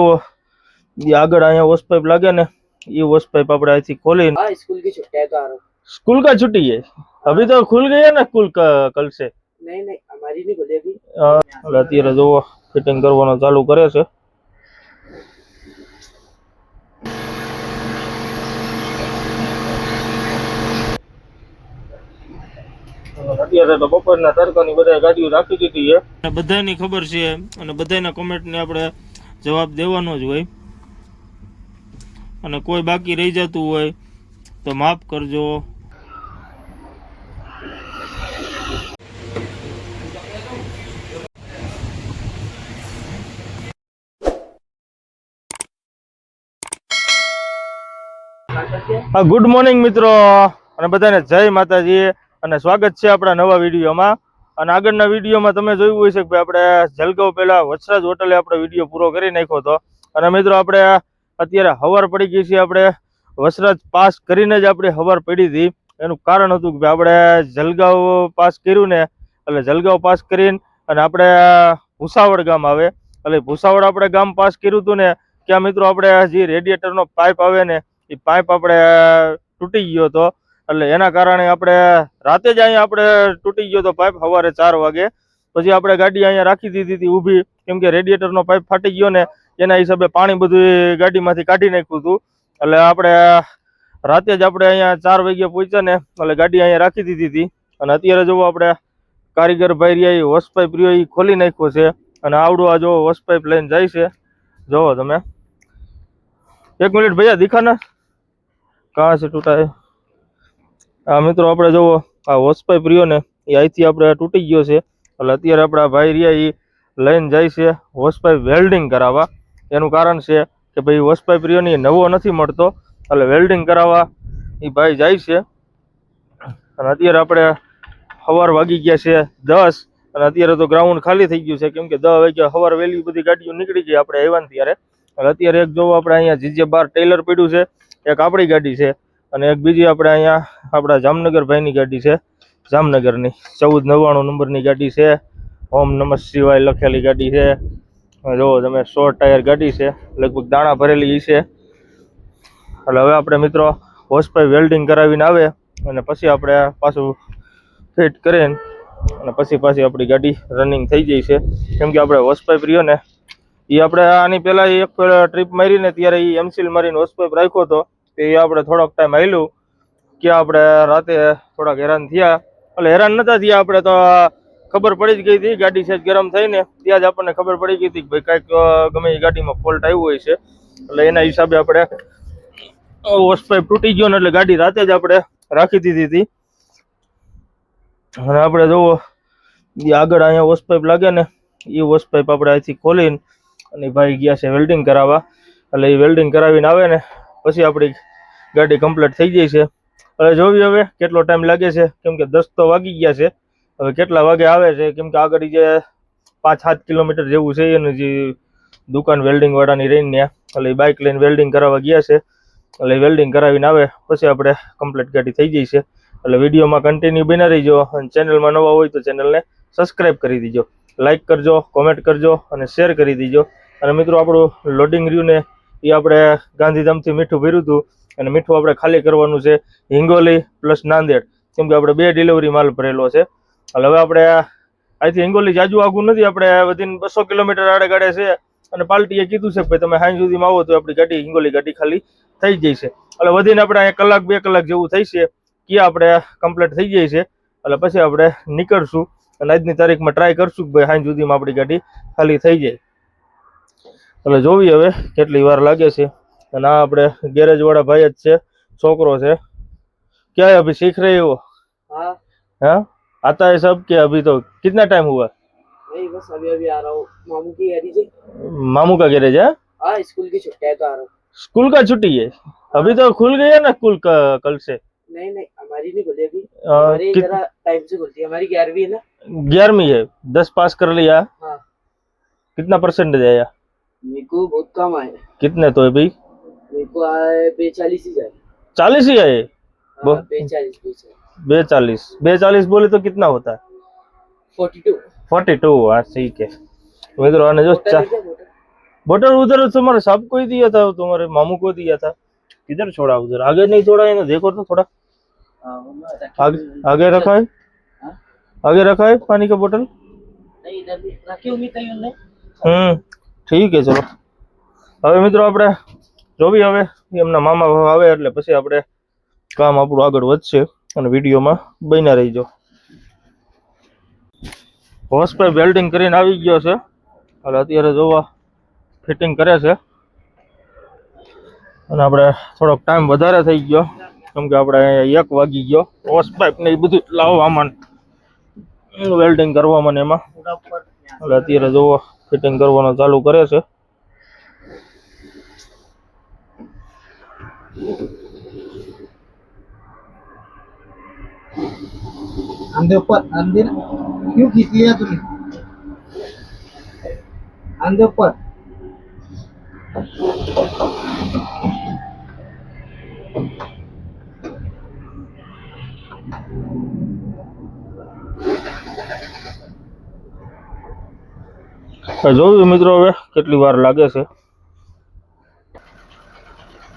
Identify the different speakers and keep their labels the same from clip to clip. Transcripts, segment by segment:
Speaker 1: તો ઈ આગળ અહીંયા હોસ પાઇપ લાગે ને ये होस पाइप આપણે અહીંથી खोली
Speaker 2: हाँ स्कूल की छुट्टियां तो आ रहा हूँ
Speaker 1: स्कूल का छुट्टी है अभी तो खुल गई है ना स्कूल का कल से
Speaker 2: नहीं नहीं हमारी नहीं खुली अभी
Speaker 1: અ, એટલે અત્યારે જોવો ફિટિંગ કરવાનું ચાલુ કરે છે અત્યારે તો બપોરના તડકાની બધા ગાડીઓ રાખી દીધી છે બધાની ખબર છે અને બધાના કમેન્ટને આપણે જવાબ દેવાનો જ હોય. અને કોઈ બાકી રહી જતું હોય તો માફ કરજો. ગુડ મોર્નિંગ મિત્રો. અને બધાને જય માતાજી. અને સ્વાગત છે આપણા નવા વિડીયોમાં. અને આગળના વિડીયોમાં તમે જોયું હોય છે કે આપણે જલગાંવ પેલા વછરાજ હોટલે આપણે વીડિયો પૂરો કરી નાખ્યો હતો. અને મિત્રો આપણે અત્યારે હવાર પડી ગઈ છે, આપણે વસરાજ પાસ કરીને જ આપણે હવાર પડી હતી. એનું કારણ હતું કે આપણે જલગાંવ પાસ કર્યું ને, એટલે જલગાંવ પાસ કરીને અને આપણે ભૂસાવડ ગામ આવે. એટલે ભૂસાવડ આપણે ગામ પાસ કર્યું હતું ને, ત્યાં મિત્રો આપણે જે રેડિયેટરનો પાઇપ આવે ને, એ પાઇપ આપણે તૂટી ગયો હતો. એટલે એના કારણે આપણે રાતે જ અહીંયા આપણે તૂટી ગયો તો પાઇપ સવારે ચાર વાગે. પછી આપણે ગાડી અહીંયા રાખી દીધી હતી ઊભી, કેમ કે રેડિએટરનો પાઇપ ફાટી ગયો ને એના હિસાબે પાણી બધું ગાડીમાંથી કાઢી નાખ્યું હતું. એટલે આપણે રાતે જ આપણે અહીંયા ચાર વાગે પહોંચ્યા ને, એટલે ગાડી અહીંયા રાખી દીધી હતી. અને અત્યારે જોવો આપણે કારીગર ભાઈ રહ્યા, એ હોસ પાઇપ રહ્યો, એ ખોલી નાખ્યો છે. અને આવડું આ જો હોસ પાઇપ લઈને જાય છે. જોવો તમે. એક મિનિટ ભૈયા દીખા ને કાં છે તૂટાય? આ મિત્રો આપણે જુઓ આ હોસ પાઇપ રહ્યો ને એ અહીંથી આપણે તૂટી ગયો છે. એટલે અત્યારે આપણા ભાઈ રહ્યા એ લઈને જાય છે હોસ વેલ્ડિંગ કરાવવા. એનું કારણ છે કે ભાઈ હોસ પાઇપ રહ્યો ને નવો નથી મળતો. એટલે વેલ્ડિંગ કરાવવા એ ભાઈ જાય છે. અને અત્યારે આપણે સવાર વાગી ગયા છે દસ. અને અત્યારે તો ગ્રાઉન્ડ ખાલી થઈ ગયું છે. કેમ કે દસ વાગ્યા સવાર વહેલી બધી ગાડીઓ નીકળી ગઈ આપણે આવ્યા ત્યારે. એટલે અત્યારે એક જોવો આપણે અહીંયા જીજે બાર ટેલર પડ્યું છે, એક આપણી ગાડી છે. અને એક બીજી આપણે અહીંયા, આપણા જામનગર ભાઈની ગાડી છે. જામનગરની ચૌદ નવ્વાણું નંબરની ગાડી છે. ઓમ નમઃ શિવાય લખેલી ગાડી છે. જો તમે સો ટાયર ગાડી છે, લગભગ દાણા ભરેલી છે. એટલે હવે આપણે મિત્રો હોસપાઈ વેલ્ડિંગ કરાવીને આવે અને પછી આપણે પાછું ફિટ કરીને અને પછી પાછી આપણી ગાડી રનિંગ થઈ જાય છે. કેમ કે આપણે હોસપાઈપ રહ્યો ને એ આપણે આની પહેલાં એક ટ્રીપ મારીને ત્યારે એ એમસીલ મારીને હોસપાઈપ રાખ્યો હતો. તે આપણે થોડોક ટાઈમ આવેલું કે આપણે રાતે થોડાક હેરાન થયા. એટલે હેરાન નતા થયા, આપણે તો ખબર પડી જ ગઈ હતી, ગાડી સેજ ગરમ થઈને. ત્યાં જ આપણને ખબર પડી ગઈ હતી કે ભાઈ કાંઈક ગમે એ ગાડીમાં ફોલ્ટ આવ્યો હોય છે. એટલે એના હિસાબે આપણે હોસ પાઇપ તૂટી ગયો ને એટલે ગાડી રાતે જ આપણે રાખી દીધી હતી. અને આપણે જોવો, એ આગળ અહીંયા વોશપાઈપ લાગે ને, એ વોશપાઈપ આપણે અહીંથી ખોલીને, અને ભાઈ ગયા છે વેલ્ડિંગ કરાવવા. એટલે એ વેલ્ડિંગ કરાવીને આવે ને પછી આપણી ગાડી કમ્પ્લીટ થઈ જાય છે. હવે જોવી હવે કેટલો ટાઈમ લાગે છે. કેમ કે દસ તો વાગી ગયા છે. હવે કેટલા વાગે આવે છે? કેમ કે આગળ જે પાંચ સાત કિલોમીટર જેવું છે એનું જે દુકાન વેલ્ડિંગ વાળાની રહીને એટલે એ બાઇક લઈને વેલ્ડિંગ કરાવવા ગયા છે. એટલે વેલ્ડિંગ કરાવીને આવે. પછી આપણે કમ્પ્લીટ ગાડી થઈ ગઈ છે. એટલે વિડીયોમાં કન્ટિન્યુ બના રહીજો. અને ચેનલમાં નવા હોય તો ચેનલને સબસ્ક્રાઇબ કરી દીજો. લાઇક કરજો કોમેન્ટ કરજો અને શેર કરી દીજો. અને મિત્રો આપણું લોડિંગ રહ્યું ને એ આપણે ગાંધીધામથી મીઠું ભર્યું હતું અને મીઠું આપણે ખાલી કરવાનું છે હિંગોલી પ્લસ નાંદેડ. કેમ કે આપણે બે ડિલિવરી માલ ભરેલો છે. એટલે હવે આપણે અહીંથી હિંગોલી જાજુ આગું નથી, આપણે વધીને બસો કિલોમીટર આડે ગાડે છે. અને પાલટીએ કીધું છે ભાઈ તમે સાંજ સુધીમાં આવો તો આપણી ગાડી, હિંગોલી ગાડી ખાલી થઈ જાય છે. એટલે વધીને આપણે અહીંયા કલાક, બે કલાક જેવું થઈ છે. કે આપણે કમ્પ્લીટ થઈ જાય છે? એટલે પછી આપણે નીકળશું. અને આજની તારીખમાં ટ્રાય કરશું કે ભાઈ સાંજ સુધીમાં આપણી ગાડી ખાલી થઈ જાય. એટલે જોવી હવે કેટલી વાર લાગે છે અને આ આપણે ગેરેજ વાળા ભાઈ જ છે છોકરો છે ક્યાં है अभी सीख रहे हो
Speaker 2: हाँ
Speaker 1: हाँ आता है सब कि अभी तो कितना टाइम हुआ
Speaker 2: नहीं बस अभी अभी आ रहा हूँ मामू की गाड़ी से
Speaker 1: मामू का गैरेज है
Speaker 2: हाँ स्कूल की छुट्टियां तो आ रहा हूँ
Speaker 1: स्कूल का छुट्टी है अभी तो खुल गई है ना स्कूल का कल से
Speaker 2: नहीं नहीं हमारी नहीं खुली अभी
Speaker 1: अ,
Speaker 2: हमारी
Speaker 1: कित-
Speaker 2: जरा टाइम से खुलती है हमारी ग्यारहवीं है ना
Speaker 1: ग्यारहवीं है दस पास कर लिया
Speaker 2: हाँ
Speaker 1: कितना परसेंटेज आया
Speaker 2: मेरे बहुत कम आए।
Speaker 1: कितने तो है भाई?
Speaker 2: मेरे आए बेचालीस ही जाए।
Speaker 1: चालीस ही आए?
Speaker 2: हाँ, बेचालीस बेचालीस।
Speaker 1: बेचालीस। बोले तो कितना होता है?
Speaker 2: Forty two.
Speaker 1: फोर्टी टू हाँ ठीक है। मित्रों आने जो चा... बटर उधर तुम्हारे साहब को ही दिया था तुम्हारे मामू को दिया था। किधर छोड़ा उधर? आगे नहीं छोड़ा है ना? देखो तो थोड़ा। हाँ, आगे आगे रखा है?
Speaker 2: हाँ।
Speaker 1: आगे रखा है पानी का बोतल?
Speaker 2: नहीं इधर रखी होगी कहीं उनने।
Speaker 1: हम्म। ઠીક છે, ચલો. હવે મિત્રો આપણે જોવી હવે. એમના મામા આવે એટલે પછી આપણે કામ આપણું આગળ વધશે અને વિડીયોમાં બન્યા રહીજો. હોસ પર વેલ્ડિંગ કરીને આવી ગયો છે. એટલે અત્યારે જોવા ફિટિંગ કરે છે. અને આપણે થોડોક ટાઈમ વધારે થઈ ગયો. કેમ કે આપણે એક વાગી ગયો. હોસ પાઇપ ને એ બધું લાવવામાં વેલ્ડિંગ કરવામાં એમાં. એટલે અત્યારે જોવો ફિટિંગ કરવાનું ચાલુ કરે છે
Speaker 2: आंधे ऊपर आंधे क्यों खींच लिया तूने आंधे ऊपर
Speaker 1: હવે જોયું મિત્રો હવે? કેટલી વાર લાગે છે?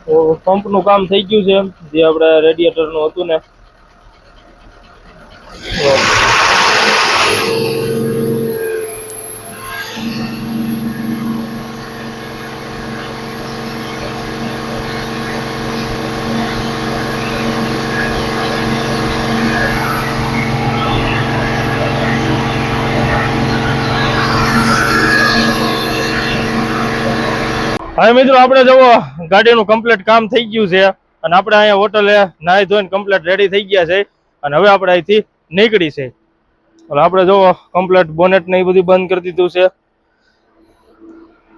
Speaker 1: તો પંપનું કામ થઈ ગયું છે જે આપણે રેડિએટરનું હતું ને હવે મિત્રો આપણે જવો ગાડીનું કમ્પ્લીટ કામ થઈ ગયું છે અને આપણે અહીંયા હોટલે નાહી ધોઈને કમ્પ્લીટ રેડી થઈ ગયા છે અને હવે આપણે અહીંથી નીકળી છે. એટલે આપણે જોવો કમ્પ્લીટ બોનેટ ને એ બધું બંધ કરી દીધું છે.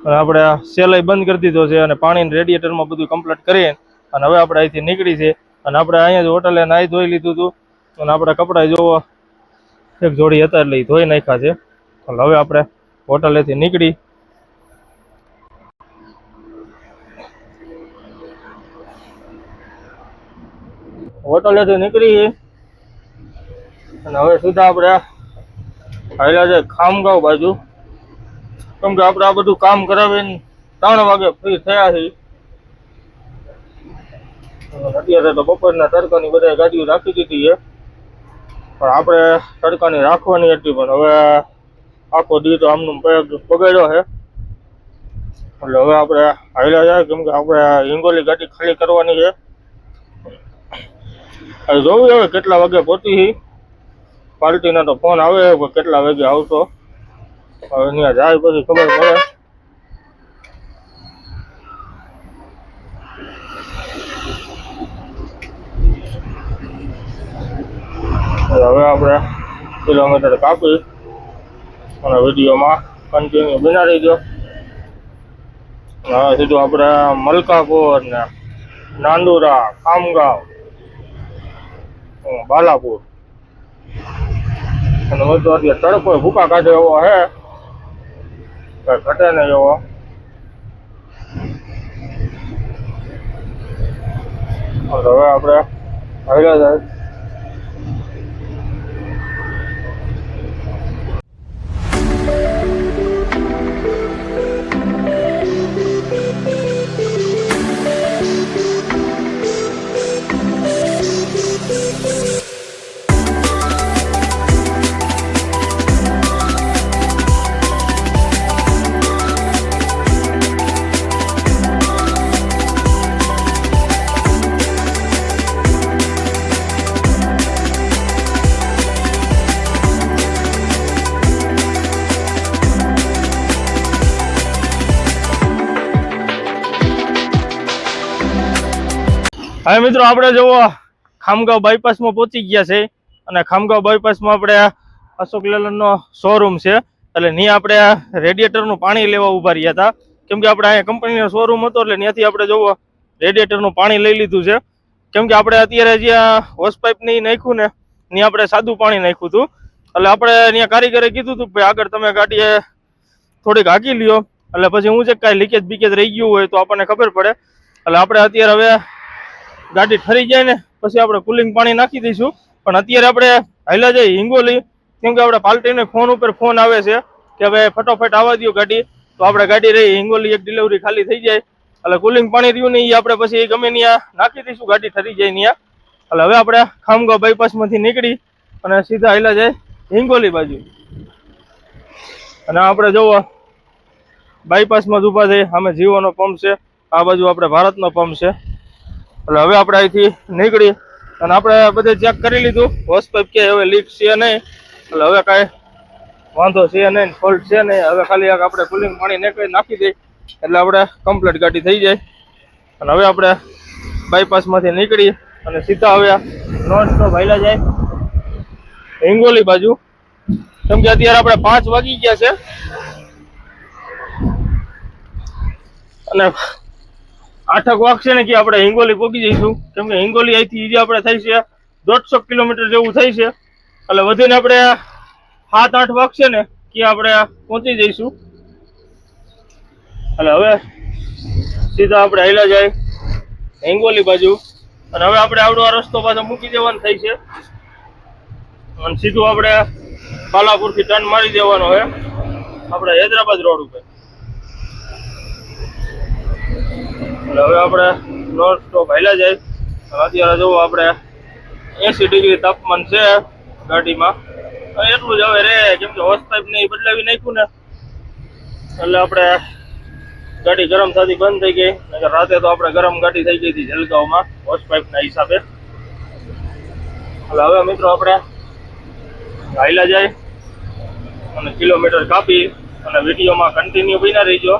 Speaker 1: અને આપણે સેલાઈ બંધ કરી દીધો છે અને પાણી રેડિએટરમાં બધું કમ્પ્લીટ કરી અને હવે આપણે અહીંથી નીકળી છે. અને આપણે અહીંયા જ હોટલે નાહી ધોઈ લીધું હતું. અને આપણે કપડાં જોવો એક જોડી હતા એટલે એ ધોઈ નાખ્યા છે. હવે આપણે હોટલેથી નીકળી હોટલેથી નીકળી અને હવે સીધા આપણે હાલ્યા છે ખામગાંવ બાજુ. કેમ કે આપણે આ બધું કામ કરાવીને ત્રણ વાગે ફ્રી થયા છીએ. અને અત્યારે તો બપોરના તડકાની બધા ગાડીઓ રાખી દીધી છે. પણ આપણે તડકાની રાખવાની હતી, પણ હવે આખો દી તો આમનું પગ બગાડ્યો છે. એટલે હવે આપણે હાલ્યા જાય, કેમ કે આપણે હિંગોલી ગાડી ખાલી કરવાની છે. હવે જોવું હવે કેટલા વાગે પહોંચી પાર્ટીના તો ફોન આવે કેટલા વાગે આવશો? હવે ત્યાં જાય પછી ખબર પડે. હવે આપણે કિલોમીટર કાપી અને વિડીયોમાં કન્ટિન્યુ બનાવી રહી હવે સીધું આપણે મલકાપુર ને નાંદુરા, ખામગાંવ. બાલાપુર. અને વધુ અત્યારે તડકો ભૂકા કાઢે એવો હે. કઈ ઘટે નહીં એવો. એટલે હવે આપણે જાય હવે મિત્રો આપણે જુઓ, ખામગાંવ બાયપાસમાં પહોંચી ગયા છે. અને ખામગાંવ બાયપાસમાં આપણે અશોક લેલનનો શોરૂમ છે. એટલે નહીં આપણે રેડિએટરનું પાણી લેવા ઊભા રહ્યા હતા. કેમ કે આપણે અહીંયા કંપનીનો શોરૂમ હતો, એટલે ત્યાંથી આપણે જુઓ રેડિએટરનું પાણી લઈ લીધું છે. કેમ કે આપણે અત્યારે જ્યાં હોસ પાઇપ ને નાખ્યું ને ત્યાં આપણે સાદું પાણી નાખ્યું હતું. એટલે આપણે ત્યાં કારીગરે કીધું હતું ભાઈ આગળ તમે ગાડીએ થોડીક હાકી લ્યો. એટલે પછી હું જે કાંઈ લીકેજ બીકેજ રહી ગયું હોય તો આપણને ખબર પડે. એટલે આપણે અત્યારે હવે ગાડી ઠરી જાય ને, પછી આપણે કુલિંગ પાણી નાખી દઈશું. પણ અત્યારે આપણે હાલ્યા જઈએ હિંગોલી કેમ કે આપણે પાલટીને ફોન ઉપર ફોન આવે છે કે હવે ફટોફટ આવવા દો ગાડી. તો આપણે ગાડી રહી હિંગોલી એક ડિલિવરી ખાલી થઈ જાય. એટલે કુલિંગ પાણી રહ્યું ને એ આપણે પછી ગમે ત્યાં નાખી દઈશું, ગાડી ઠરી જાય ત્યાં એટલે હવે આપણે ખામગા બાયપાસમાંથી નીકળી અને સીધા હાલ્યા જાય હિંગોલી બાજુ. અને આપણે જોવો બાયપાસમાં જ ઊભા થઈ અમે જીઓનો પંપ છે. આ બાજુ આપણે ભારતનો પંપ છે. એટલે હવે આપણે અહીંથી નીકળી અને આપણે બધે ચેક કરી લીધું. હોસ પાઇપ કે હવે લીક છે નહીં. એટલે હવે કાંઈ વાંધો છે નહીં ફોલ્ટ છે નહીં. હવે ખાલી આપણે કુલિંગ પાણી નીકળી નાખી દઈએ. એટલે આપણે કમ્પ્લીટ ગાડી થઈ જાય. અને હવે આપણે બાયપાસમાંથી નીકળી અને સીધા હવે નોન સ્ટોપ હાલ્યા જાય. હિંગોલી બાજુ. કેમ કે અત્યારે આપણે પાંચ વાગી ગયા છે. અને આઠક વાગશે ને કે આપણે હિંગોલી પહોંચી જઈશું. કેમ કે હિંગોલી અહીંથી ઈજી આપણે થાય છે દોઢસો કિલોમીટર જેવું થાય છે. એટલે વધીને આપણે સાત, આઠ વાગશે ને કે આપણે પહોંચી જઈશું. એટલે હવે સીધા આપણે હેલા જાય હિંગોલી બાજુ. અને હવે આપણે આવડો આ રસ્તો પાછો મૂકી દેવાનો થાય છે. અને સીધું આપણે બાલાપુરથી ટર્ન મારી દેવાનો હવે આપણે હૈદરાબાદ રોડ ઉપર. એટલે હવે આપણે નોન સ્ટોપ હાલ્યા જાય. અત્યારે જુઓ આપણે એસી ડિગ્રી તાપમાન છે ગાડીમાં. એટલું જ હવે રે કેમ કે હોસ પાઇપ ને બદલાવી નાખ્યું ને. એટલે આપણે ગાડી ગરમ થતી બંધ થઈ ગઈ. રાતે તો આપણે ગરમ ગાડી થઈ ગઈ હતી જલગાંવમાં હોસ પાઇપના હિસાબે. એટલે હવે મિત્રો આપણે હાઈલા જાય અને કિલોમીટર કાપી અને વિડીયોમાં કન્ટિન્યુ બિના રહીજો.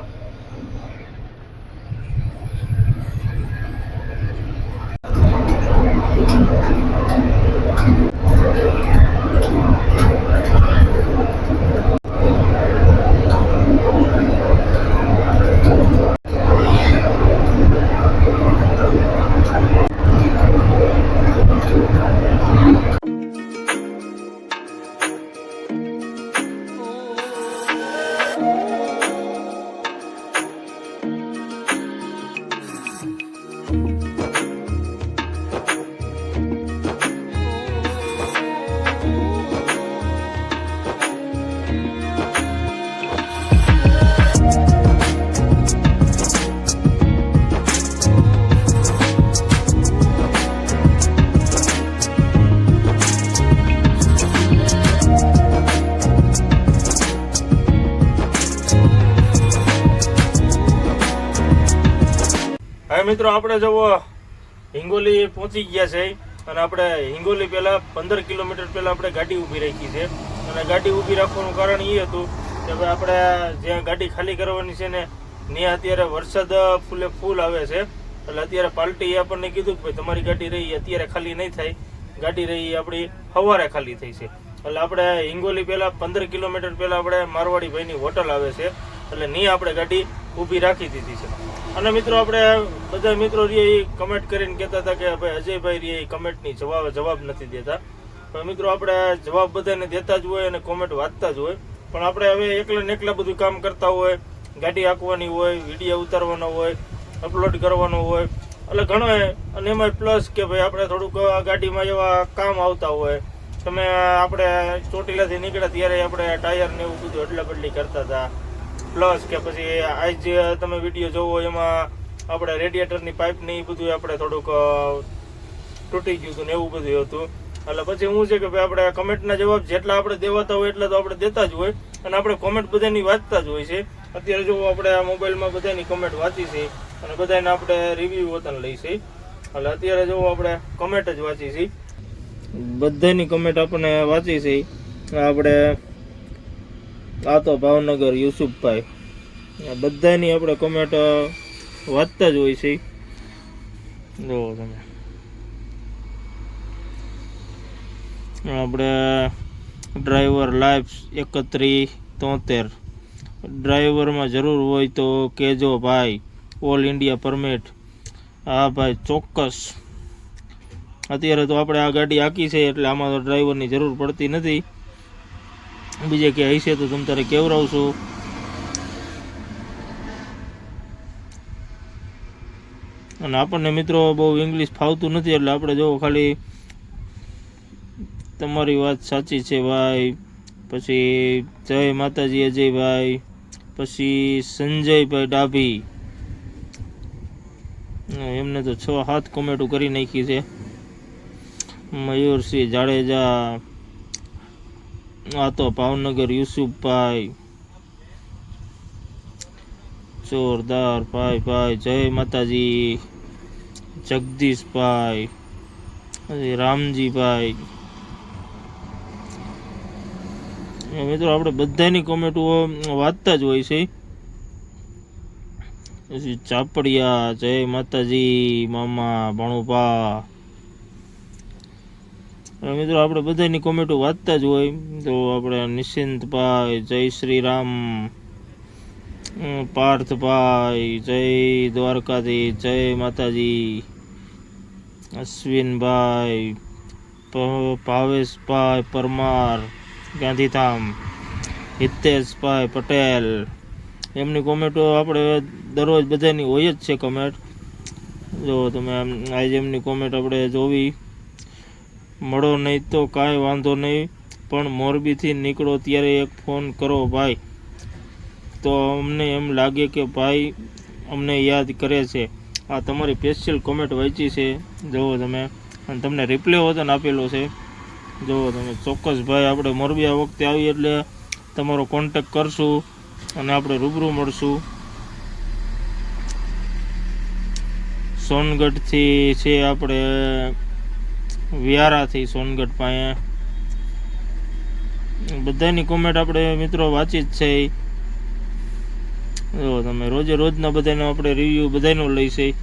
Speaker 1: મિત્રો, આપણે જવો હિંગોલી પહોંચી ગયા છે અને આપણે હિંગોલી પહેલાં પંદર કિલોમીટર પહેલાં આપણે ગાડી ઊભી રાખી છે. અને ગાડી ઊભી રાખવાનું કારણ એ હતું કે ભાઈ આપણે જ્યાં ગાડી ખાલી કરવાની છે ને, ત્યાં અત્યારે વરસાદ ફૂલે ફૂલ આવે છે. એટલે અત્યારે પાર્ટીએ આપણને કીધું કે ભાઈ તમારી ગાડી રહી, અત્યારે ખાલી નહીં થાય. ગાડી રહી આપણી સવારે ખાલી થઈ છે. એટલે આપણે હિંગોલી પહેલાં પંદર કિલોમીટર પહેલાં આપણે મારવાડી ભાઈની હોટલ આવે છે. એટલે નહીં આપણે ગાડી ઊભી રાખી દીધી છે. અને મિત્રો આપણે બધા મિત્રો રે એ કમેન્ટ કરીને કહેતા હતા કે ભાઈ અજયભાઈ રે એ કમેન્ટની જવાબ જવાબ નથી દેતા. પણ મિત્રો આપણે જવાબ બધાને દેતા જ હોય અને કોમેન્ટ વાંચતા જ હોય. પણ આપણે હવે એકલા ને એકલા બધું કામ કરતા હોય, ગાડી હાંકવાની હોય વીડિયો ઉતારવાનો હોય અપલોડ કરવાનો હોય. એટલે ઘણો અને એમાં પ્લસ કે ભાઈ આપણે થોડુંક ગાડીમાં એવા કામ આવતા હોય. તમે આપણે ચોટીલાથી નીકળ્યા ત્યારે આપણે ટાયર ને એવું બધું અડલા બદલી કરતા હતા. પ્લસ કે પછી આજ જે તમે વીડિયો જોવો એમાં આપણે રેડિએટરની પાઇપ ને એ બધું આપણે થોડુંક તૂટી ગયું હતું ને એવું બધું હતું. એટલે પછી હું છે કે ભાઈ આપણે કમેન્ટના જવાબ જેટલા આપણે દેવાતા હોય એટલા તો આપણે દેતા જ હોય. અને આપણે કોમેન્ટ બધાની વાંચતા જ હોય છે. અત્યારે જો આપણે આ મોબાઈલમાં બધાની કમેન્ટ વાંચી છે. અને બધાને આપણે રિવ્યુ વતન લઈ છે. એટલે અત્યારે જો આપણે કમેન્ટ જ વાંચી છે. બધાની કમેન્ટ આપણને વાંચી છે. આપણે આ તો ભાવનગર, યુસુફભાઈ. બધાની આપણે કોમેન્ટ વાંચતા જ હોય છે. જુઓ તમે. આપણે ડ્રાઈવર લાઈફ એકત્રીસ તોતેર. ડ્રાઈવરમાં જરૂર હોય તો કહેજો ભાઈ ઓલ ઇન્ડિયા પરમિટ હા ભાઈ, ચોક્કસ. અત્યારે તો આપણે આ ગાડી આખી છે, એટલે આમાં તો ડ્રાઈવરની જરૂર પડતી નથી. બીજે ક્યાંય હશે તો તમ તારે કેવડાવશું અને આપણને મિત્રો બહુ ઇંગ્લિશ ફાવતું નથી, એટલે આપણે જો ખાલી તમારી વાત સાચી છે ભાઈ. પછી જય માતાજી અજયભાઈ પછી સંજયભાઈ ડાભી. એમને તો છ સાત કોમેન્ટો કરી નાખી છે. મયુરસિંહ જાડેજા. આ તો ભાવનગર, યુસુફભાઈ. જોરદાર ભાઈ ભાઈ, જય માતાજી. જગદીશભાઈ. રામજીભાઈ. મિત્રો આપણે બધાની કોમેન્ટો વાંચતા જ હોય છે. પછી ચાપડિયા, જય માતાજી, મામા, ભણુભા. મિત્રો, આપણે બધાની કોમેન્ટો વાંચતા જ હોય. તો આપણે નિશ્ચિંતભાઈ જય શ્રી રામ પાર્થભાઈ જય દ્વારકાધી જય માતાજી અશ્વિનભાઈ ભાવેશભાઈ પરમાર, ગાંધીધામ હિતેશભાઈ પટેલ. એમની કોમેન્ટો આપણે દરરોજ બધાની હોય જ છે કોમેન્ટ. જો તમે આજે એમની કોમેન્ટ આપણે જોવી મળો નહીં તો કાંઈ વાંધો નહીં, પણ મોરબીથી નીકળો ત્યારે એક ફોન કરો ભાઈ. તો અમને એમ લાગે કે ભાઈ અમને યાદ કરે છે. આ તમારી સ્પેશિયલ કોમેન્ટ વાંચી છે. જુઓ તમે. અને તમને રિપ્લે વતન આપેલો છે. જુઓ તમે. ચોક્કસ ભાઈ, આપણે મોરબી આ વખતે આવી એટલે તમારો કોન્ટેક કરશું અને આપણે રૂબરૂ મળશું. સોનગઢથી છે આપણે વિયારાથી સોનગઢ પાસે. બધાની કોમેન્ટ આપણે મિત્રો વાંચી જ છે. જો તમે રોજે રોજના બધાનો આપણે રિવ્યુ બધાનો લઈશે છે.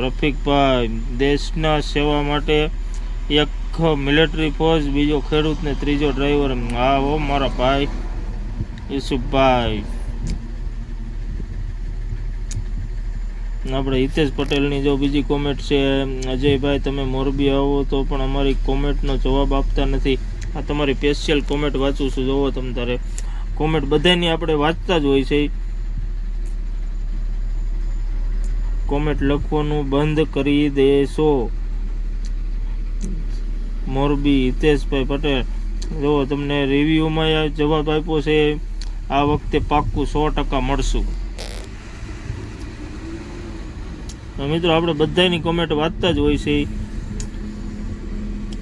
Speaker 1: રફીકભાઈ, દેશના સેવા માટે એક મિલિટરી ફોર્સ બીજો ખેડૂત ને ત્રીજો ડ્રાઈવર હા હો મારા ભાઈ, યુસુફભાઈ. આપણે હિતેશ પટેલની જો બીજી કોમેન્ટ છે, અજયભાઈ, તમે મોરબી આવો તો પણ અમારી કોમેન્ટનો જવાબ આપતા નથી. આ તમારી સ્પેશિયલ કોમેન્ટ વાંચું છું, જોવો તમે તારે. કોમેન્ટ બધાની આપણે વાંચતા જ હોય છે. કોમેન્ટ લખવાનું બંધ કરી દેશો. મોરબી હિતેશભાઈ પટેલ. જો તમને રિવ્યુમાં જવાબ આપ્યો છે. આ વખતે પાક્કું સો ટકા મળશું તો મિત્રો, આપણે બધાની કોમેન્ટ વાંચતા જ હોય છે.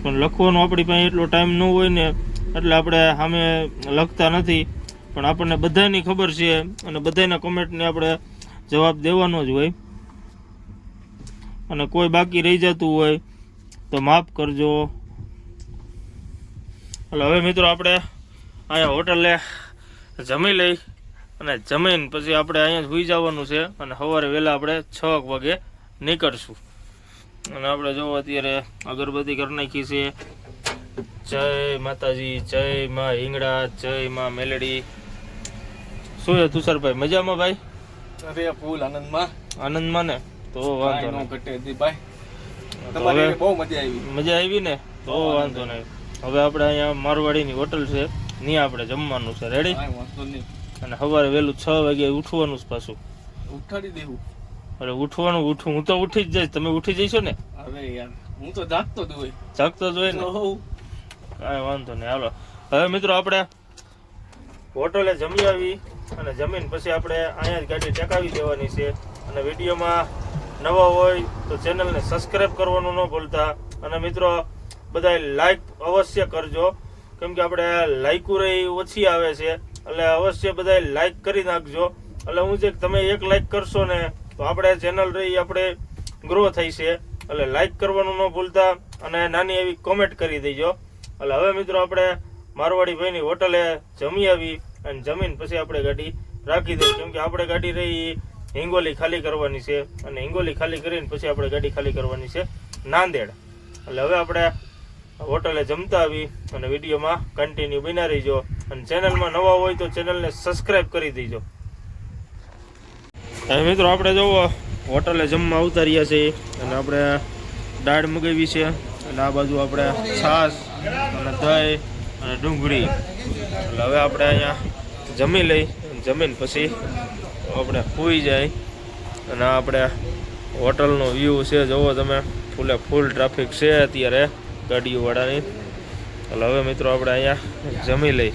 Speaker 1: પણ લખવાનો આપણી પાસે એટલો ટાઈમ ન હોય ને, એટલે આપણે સામે લખતા નથી. પણ આપણને બધાની ખબર છે અને બધાના કોમેન્ટને આપણે જવાબ દેવાનો જ હોય. અને કોઈ બાકી રહી જતું હોય, તો માફ કરજો. એટલે હવે મિત્રો, આપણે અહીંયા હોટલે જમી લઈ. અને જમીન પછી આપણે અહીંયા સુઈ જવાનું છે અને સવારે વહેલા આપણે છ વાગે નીકળશું. અને આપણે જો અત્યારે અગરબત્તી કરી નાખી છે. જય માતાજી જય માં હિંગડા જય માં મેલડી. શું છે તુષારભાઈ મજામાં ભાઈ?
Speaker 2: અરે ફૂલ આનંદમાં.
Speaker 1: આનંદમાં ને? તો વાંધો નહીં.
Speaker 2: તમારી બહુ મજા આવી.
Speaker 1: મજા આવી ને? તો વાંધો નહીં. હવે આપણે અહીંયા મારવાડીની હોટલ છે. ત્યાં આપણે જમવાનું છે. રેડી અને સવારે વહેલું છ વાગે ઉઠવાનું જ પાછું.
Speaker 2: ઉઠાડી દેવું.
Speaker 1: અરે ઉઠવાનું ઉઠું હું તો ઉઠી જ જઈશ. તમે ઉઠી જઈશો ને?
Speaker 2: અરે યાર હું તો જાગતો જ હોય.
Speaker 1: જાગતો જ હોય ને. કાંઈ વાંધો નહીં હાલો. હવે મિત્રો આપણે હોટલે જમી આવી અને જમીન પછી આપણે અહીંયા જ ગાડી ટેકાવી દેવાની છે. અને વિડીયોમાં નવા હોય તો ચેનલને સબસ્ક્રાઈબ કરવાનું ન ભૂલતા. અને મિત્રો બધાય લાઈક અવશ્ય કરજો. કેમ કે આપણે લાઈકું રહી ઓછી આવે છે. એટલે અવશ્ય બધાય લાઈક કરી નાખજો. એટલે હું છે તમે એક લાઈક કરશો ને, તો આપણે ચેનલ રહી આપણે ગ્રો થઈ છે. એટલે લાઈક કરવાનું ન ભૂલતા અને નાની એવી કોમેન્ટ કરી દેજો. એટલે હવે મિત્રો આપણે મારવાડી ભાઈની હોટલે જમી આવી અને જમીન પછી આપણે ગાડી રાખી દઈએ. કેમ કે આપણે ગાડી રહી હિંગોલી ખાલી કરવાની છે અને હિંગોલી ખાલી કરીને પછી આપણે ગાડી ખાલી કરવાની છે નાંદેડ. એટલે હવે આપણે હોટલે જમતા આવી અને વિડીયોમાં કન્ટિન્યુ બના રહીજો. અને ચેનલમાં નવા હોય તો ચેનલને સબસ્ક્રાઇબ કરી દેજો. મિત્રો આપણે જોવો હોટલે જમવા આવતા રહ્યા છે અને આપણે દાળ મગાવી છે અને આ બાજુ આપણે છાશ અને દહીં અને ડુંગળી. એટલે હવે આપણે અહીંયા જમી લઈ જમીન પછી આપણે સૂઈ જાય અને આપણે હોટલનો વ્યૂ છે. જોવો તમે, ફૂલે ફૂલ ટ્રાફિક છે અત્યારે ગાડીઓવાળાની એટલે હવે મિત્રો આપણે અહીંયા જમી લઈ.